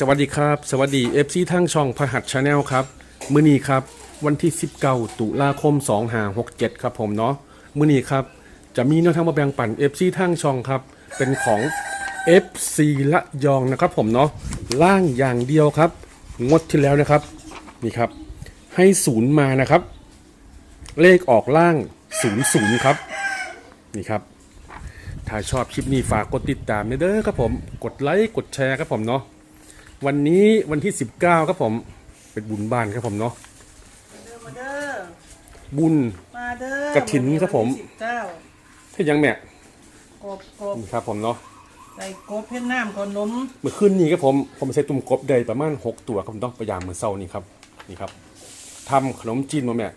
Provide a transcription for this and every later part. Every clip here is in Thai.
สวัสดีครับ สวัสดี FC ทั้งช่องพหัสชาแนลครับ มื้อนี้ครับ วันที่ 19 ตุลาคม 2567 ครับผมเนาะมื้อนี้ครับ จะมีแนวทางมาแบ่งปัน FC ทั้งช่องครับ เป็นของ FC ละยองนะครับผมเนาะล่างอย่างเดียวครับ งดที่แล้วนะครับ นี่ครับ ให้ศูนย์มานะครับ เลขออกล่าง 00 ครับ นี่ครับ ถ้าชอบคลิปนี้ฝากกดติดตามเด้อครับผม กดไลค์กดแชร์ครับผมเนาะ วันนี้วันที่ 19 ครับผม เป็นบุญบ้านครับผมเนาะเด้อมาเด้อบุญ มาเด้อกฐินครับผมสิบเก้าที่ยังแม่กบกบนี่ครับผมเนาะใส่กบเพ็ดน้ำขนมเมื่อคืนนี้ครับผมผมใส่ตุ่มกบได้ประมาณ6ตัวครับผมเนาะพยายามมือเศร้านี่ครับนี่ครับทำขนมจีนมาแม่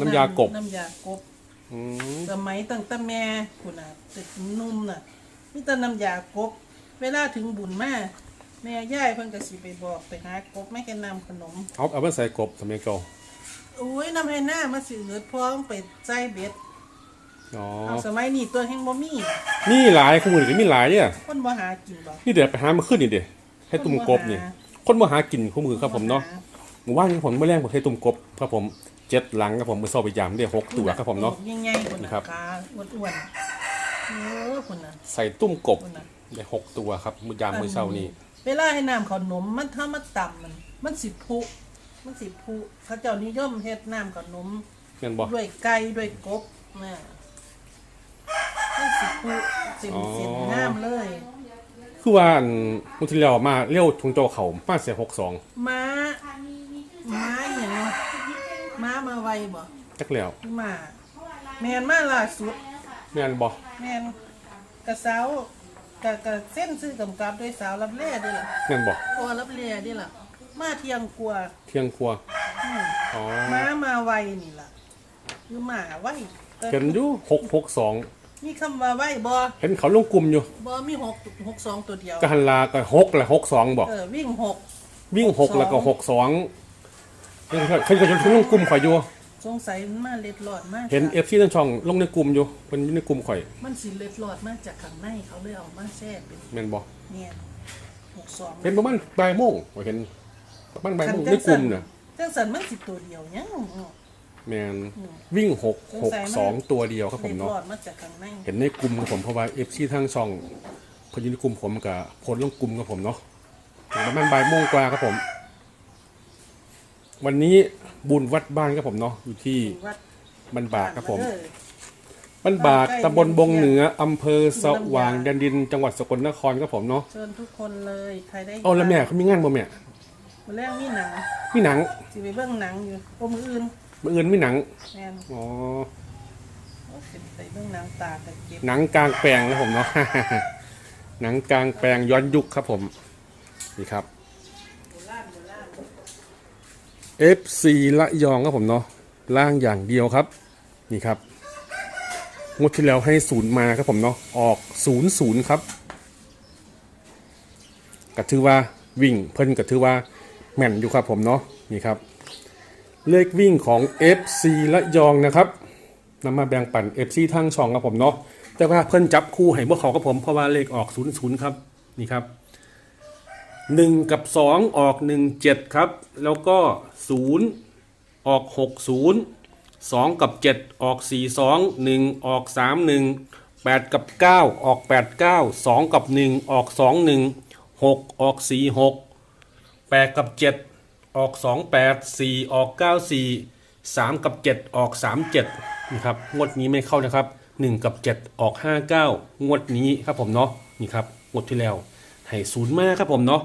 น้ำยากบน้ำยากบอืมสมัยตั้งแต่แม่คุณน่ะตึกนุ่มน่ะมีแต่น้ำยากบ เวลาถึงบุญแม่ แม่ย่ายเพิ่นก็สิไปบอกไปหากบไม่แค่นำขนมเอาเอาไปใส่กบสมัยเก่าอุ้ยน้ำให้หน้ามาสิเอิดพร้อมไปใจเบ็ดอ๋อเอาสมัยนี้ตัวแห่งบ่มีนี่หลายคู่มือก็มีหลายเนี่ยคนบ่หากินบ่นี่เดี๋ยวไปหามาขึ้นนี่เดี๋ยวให้ตุ่มกบนี่คนมาหากินคู่มือครับผมเนาะหมู่บ้านผมเมื่อแรกผมให้ตุ่มกบครับผมเจ็ดหลังครับผมมือเศร้าไปยามได้หกตัวครับผมเนาะยังไงคนนี่น่ะครับขาอ้วนๆเออคนน่ะใส่ตุ้มกบคนน่ะได้หกตัวครับมือยามมือเศร้านี่ เวลาให้น้ำขนมมันถ้ามันต่ำมัน มันสิพุ มันสิพุเขาเจ้านิยมเฮ็ดน้ำขนมเงินบอก ด้วยไก่ด้วยกบนะมันสิพุเส้นเส้นน้ำเลย คือว่าอันมุทิแล้วมาเลี้ยวทงโจเขามาเสียหกสองม้า ม้าอย่างเนาะม้ามาไวบ่จักแล้วม้าแมนมาล่าสุดแม่นบอกแมนกระเสาว กะกะเส้นซื้อกำกับด้วยสาวรับแร่ด้วยล่ะแม่นบอกโอ้รับแร่ด้วยล่ะ มาเที่ยงกลัวาเที่ยงครัวอืมอ๋อม้ามาไวนี่ล่ะคือหมาไวแต่เห็นอยู่หกหกสองมีคำว่าไวบอเห็นเขาลงกลุ่มอยู่บอมีหกหกสองตัวเดียวกหันลาก็หกแหละหกสองบอกเออวิ่งหก วิ่งหกแล้วก็หกสองเห็นเขาเขาจะลงกลุ่มข่อยอยู่ สงสัยมันมาเล็ดหลอดมากเห็นเอฟซีทั้งช่องลงในกลุ่มอยู่เป็นอยู่ในกลุ่มข่อยมันสิเล็ดหลอดมาจากข้างในเขาเลยเอามาแช่เป็นแม่นบอกเนี่ยหกสองเห็นประมาณบ่ายโมงข่อยเห็นประมาณบ่ายโมงในกลุ่มน่ะจังสันมันสิตัวเดียวยังแมนวิ่งหกหกสองตัวเดียวครับผมเล็ดหเนาะลอดมาจากข้างในเห็นในกลุ่มครับผมเพราะว่าเอฟซีทางช่องเพออยู่ในกลุ่มผมกับโพสต์ลงกลุ่มครับผมเนาะถึงประมาณบ่ายโมงกว่าครับผม วันนี้ บุญวัดบ้านครับผมเนาะอยู่ที่วัดบันบากครับผมเด้อบันบากตำบลบงเหนืออำเภอสว่างแดนดิน จังหวัดสกลนครครับผมเนาะเชิญทุกคนเลยใครได้เอาแล้วแม่เขามีงานบ่แม่มาแรกมีหนังมีหนังสิไปเบิ่งหนังอยู่โอ้มืออื่นมื่ออื่นมีหนังแม่นอ๋อโอ้สิไปเบิ่งหนังตากันเจ็บหนังกลางแปลงครับผมเนาะหนังกลางแปลงย้อนยุคครับผมนี่ครับ FC ละยองครับผมเนาะล่างอย่างเดียวครับ นี่ครับงวดที่แล้วให้ศูนย์มาครับผมเนาะออกศูนย์ศูนย์ครับก็ถือว่าวิ่งเพิ่นก็ถือว่าแม่นอยู่ครับผมเนาะนี่ครับ เลขวิ่งของ FC ละยองนะครับนำมาแบ่งปัน FC ทั้งช่องครับผมเนาะแต่ว่าเพิ่นจับคู่ให้พวกเขาครับผมเพราะว่าเลขออกศูนย์ศูนย์ครับนี่ครับ หนึ่งกับสองออกหนึ่งเจ็ดครับ แล้วก็ศูนย์ออกหกศูนย์สองกับเจ็ดออกสี่สองหนึ่งออกสามหนึ่งแปดกับเก้าออกแปดเก้าสองกับหนึ่งออกสองหนึ่งหกออกสี่หกแปดกับเจ็ดออกสองแปดสี่ออกเก้าสี่สามกับเจ็ดออกสามเจ็ดนี่ครับงวดนี้ไม่เข้านะครับหนึ่งกับเจ็ดออกห้าเก้างวดนี้ครับผมเนาะนี่ครับงวดที่แล้วให้ศูนย์มากครับผมเนาะ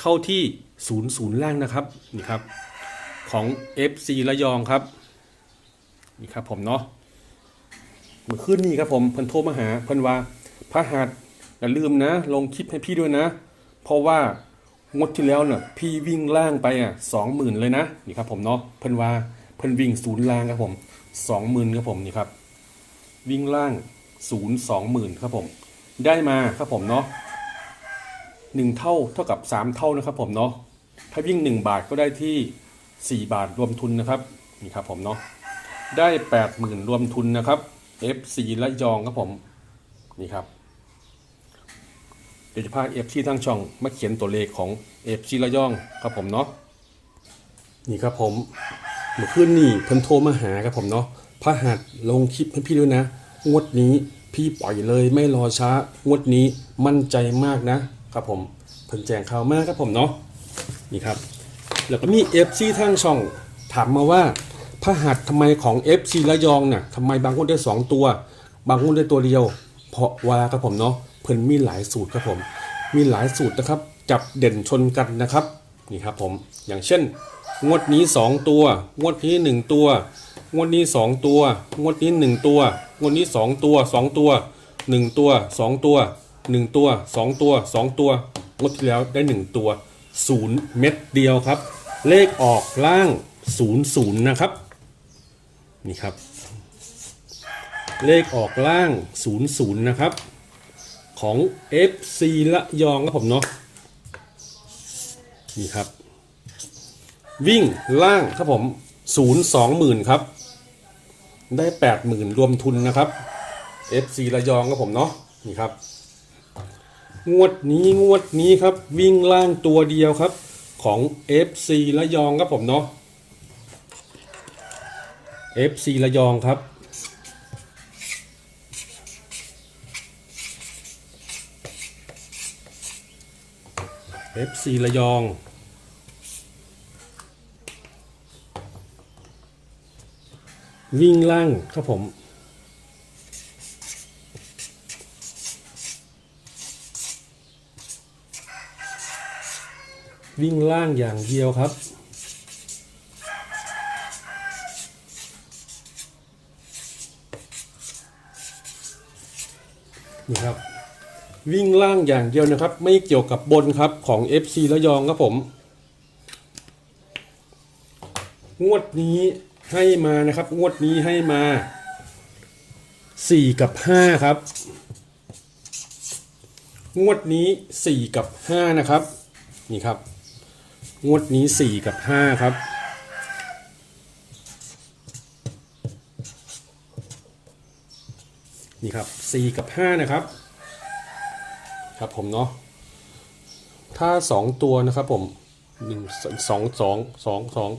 เข้าที่ศูนย์ศูนย์ล่างนะครับนี่ครับของ FC ระยองครับนี่ครับผมเนาะเมื่อคืนนี้ครับผมเพิ่นโทรมาหาเพิ่นว่าพระหัสอย่าลืมนะ ลงคลิปให้พี่ด้วยนะ เพราะว่างดที่แล้วเน่ะพี่วิ่งล่างไปอะสองหมื่นเลยนะนี่ครับผมเนาะเพิ่นว่าเพิ่นวิ่งศูนย์ล่างครับผมสองหมื่นครับผมนี่ครับ วิ่งล่างศูนย์สองหมื่นครับผม ได้มาครับผมเนาะ หนึ่งเท่าเท่ากับสามเท่านะครับผมเนาะถ้าวิ่งหนึ่งบาทก็ได้ที่สี่บาทรวมทุนนะครับนี่ครับผมเนาะได้แปดหมื่นรวมทุนนะครับ F4 และยองครับผมนี่ครับดี๋ยวจะพาเอฟซีทั้งช่องมาเขียนตัวเลขของเอฟซีระยองครับผมเนาะนี่ครับผมเมื่อคืนนี่เพิ่นโทรมาหาครับผมเนาะพระหัสลงคลิปให้พี่ด้วยนะ งวดนี้พี่ปล่อยเลยไม่รอช้างวดนี้มั่นใจมากนะ ครับผมเพิ่นแจ้งข่าวมากครับผมเนาะนี่ครับ แล้วก็มี FC ทางช่องถามมาว่าพระหัสทำไมของ FC ระยองน่ะทำไมบางคนได้ 2 ตัว บางคนได้ตัวเดียว เพราะว่าครับผมเนาะเพิ่นมีหลายสูตรครับผม มีหลายสูตรนะครับ จับเด่นชนกันนะครับนี่ครับผมอย่างเช่น งวดนี้ 2 ตัว งวดนี้ 1 ตัว งวดนี้ 2 ตัว งวดนี้ 1 ตัว งวดนี้ 2 ตัว 2 ตัว 1 ตัว 2 ตัว 1 ตัว 2 ตัว 2 ตัวงวดที่แล้วได้ 1 ตัว 0 เม็ดเดียวครับ เลขออกล่าง 0 0 นะครับ นี่ครับ เลขออกล่าง 0 0 นะครับ ของ FC ละยองครับผมเนาะนี่ครับ วิ่งล่างครับผมศูนย์สองหมื่นครับ ได้แปดหมื่นรวมทุนนะครับ FC ระยองครับผมเนาะนี่ครับ งวดนี้งวดนี้ครับ วิ่งล่างตัวเดียวครับ ของ FC ระยองครับผมเนาะ FC ระยองครับ FC ระยองวิ่งล่างครับผม วิ่งล่างอย่างเดียวครับ นี่ครับ วิ่งล่างอย่างเดียวนะครับ ไม่เกี่ยวกับบนครับของ FC ระยองครับผม งวดนี้ให้มานะครับ งวดนี้ให้มา 4 กับ 5 ครับ งวดนี้ 4 กับ 5 นะครับ นี่ครับ งวดนี้ 4 กับ 5 ครับ นี่ครับ 4 กับ 5 นะครับ ครับผมเนาะถ้า 2 ตัวนะครับผมหนึ่งสองสองสองสอง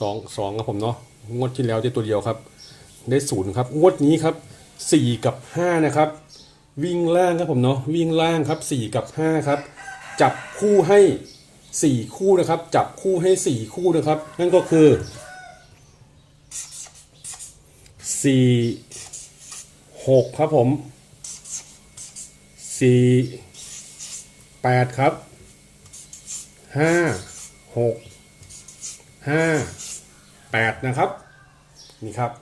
สองสองครับผมเนาะงวดที่แล้วได้ตัวเดียวครับ ได้ศูนย์ครับ งวดนี้ครับ4กับ5นะครับ วิ่งล่างครับผมเนาะวิ่งล่างครับ4กับ5ครับ จับคู่ให้ 4 คู่นะครับ จับคู่ให้ 4 คู่นะครับ นั่นก็คือ 4 6 ครับผมสี่แปดครับห้าหกห้าแปดนะครับ นี่ครับ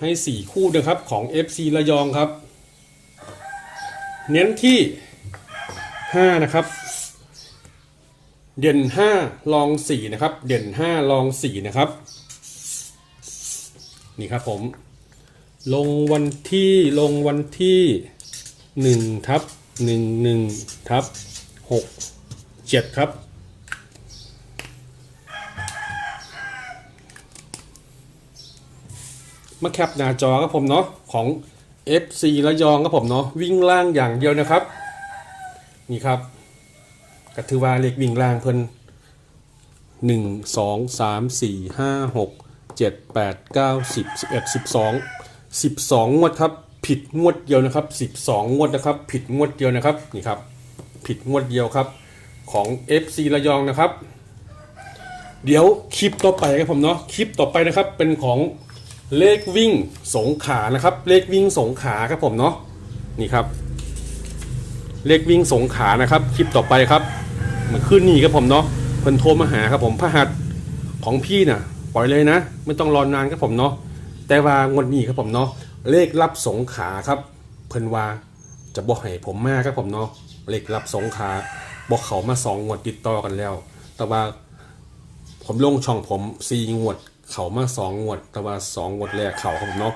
ให้สี่คู่นะครับของ FC ระยองครับ เน้นที่ห้านะครับ เด่นห้าลองสี่นะครับ เด่นห้าลองสี่นะครับ นี่ครับผม ลงวันที่ลงวันที่หนึ่งทับหนึ่งหนึ่งทับหกเจ็ดครับมาแคปหน้าจอครับผมเนาะของ FC ระยองครับผมเนาะวิ่งล่างอย่างเดียวนะครับ นี่ครับ ก็ถือว่าเลขวิ่งล่างเพิ่นหนึ่งสองสามสี่ห้าหกเจ็ดแปดเก้าสิบสิบเอ็ดสิบสองสิบสองงวดครับ ผิดงวดเดียวนะครับสิบสองงวดนะครับ ผิดงวดเดียวนะครับนี่ครับ ผิดงวดเดียวครับ ของ FC ระยองนะครับ เดี๋ยวคลิปต่อไปครับผมเนาะคลิปต่อไปนะครับเป็นของเลขวิ่งสงขานะครับ เลขวิ่งสงขาครับผมเนาะนี่ครับ เลขวิ่งสงขานะครับ คลิปต่อไปครับ เหมันขึ้นนี่ครับผมเนาะเพิ่นโทรมาหาครับผมพระหัสของพี่น่ะ ปล่อยเลยนะ ไม่ต้องรอนานครับผมเนาะแต่ว่างวดนี้ครับผมเนาะเลขรับสงขาครับ เพิ่นว่าจะบอกให้ผมมากครับผมเนาะเลขรับสงขาบอกเขามาสองงวดติดต่อกันแล้ว แต่ว่าผมลงช่องผมซีงวด เขามาสองงวด แต่ว่าสองงวดแรกเขาครับผมเนาะ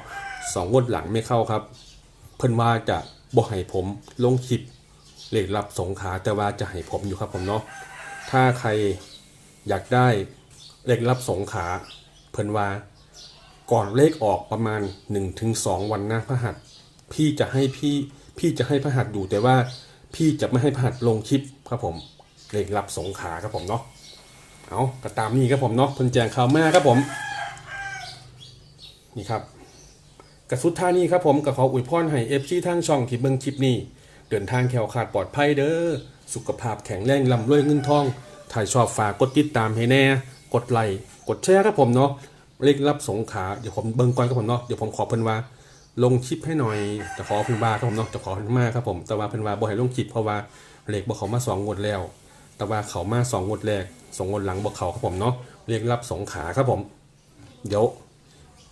สองงวดหลังไม่เข้าครับ เพิ่นว่าจะบอกให้ผมลงคลิป เลขรับสงขาแต่ว่าจะให้ผมอยู่ครับผมเนาะถ้าใครอยากได้เลขรับสงขาเพิ่นว่าก่อนเลขออกประมาณ 1-2 วันนะพระหัสพี่จะให้พี่พี่จะให้พระหัสอยู่แต่ว่าพี่จะไม่ให้พลาดลงคลิปครับผมเลขรับสงขาครับผมเนาะเอาก็ตามนี้ครับผมเนาะเพิ่นแจงข่าวมาครับผม นี่ครับกระสุดท่านี้ครับผมก็ขออวยพรให้เอฟซีทางช่องที่เบิ่งคลิปนี้ เดินทางแขวขาดปลอดภัยเด้อ สุขภาพแข็งแรงลำรวยเงินทองถ้ายชอบฝากกดติดตามให้แน่ กดไลค์กดแชร์ครับผมเนาะเลขรับสงขาเดี๋ยวผมเบิ่งก่อนครับผมเนาะเดี๋ยวผมขอเพิ่นว่า ลงคลิปให้หน่อยจะขอเพิ่นว่าครับผมเนาะจะขอเพิ่นมาครับผม แต่ว่าเพิ่นว่าบ่ให้ลงคลิปเพราะว่าเลขบ่เขามาสองงวดแล้ว แต่ว่าเขามาสองงวดแรกสองงวดหลังบ่เขาครับผมเนาะเลขรับสงขาครับผม เดี๋ยว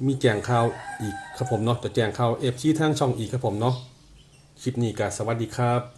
มีแจ้งข่าวอีกครับผมเนาะจะแจ้งข่าวเอฟซีทางช่องอีกครับผมเนาะ คลิปนี้ก็สวัสดีครับ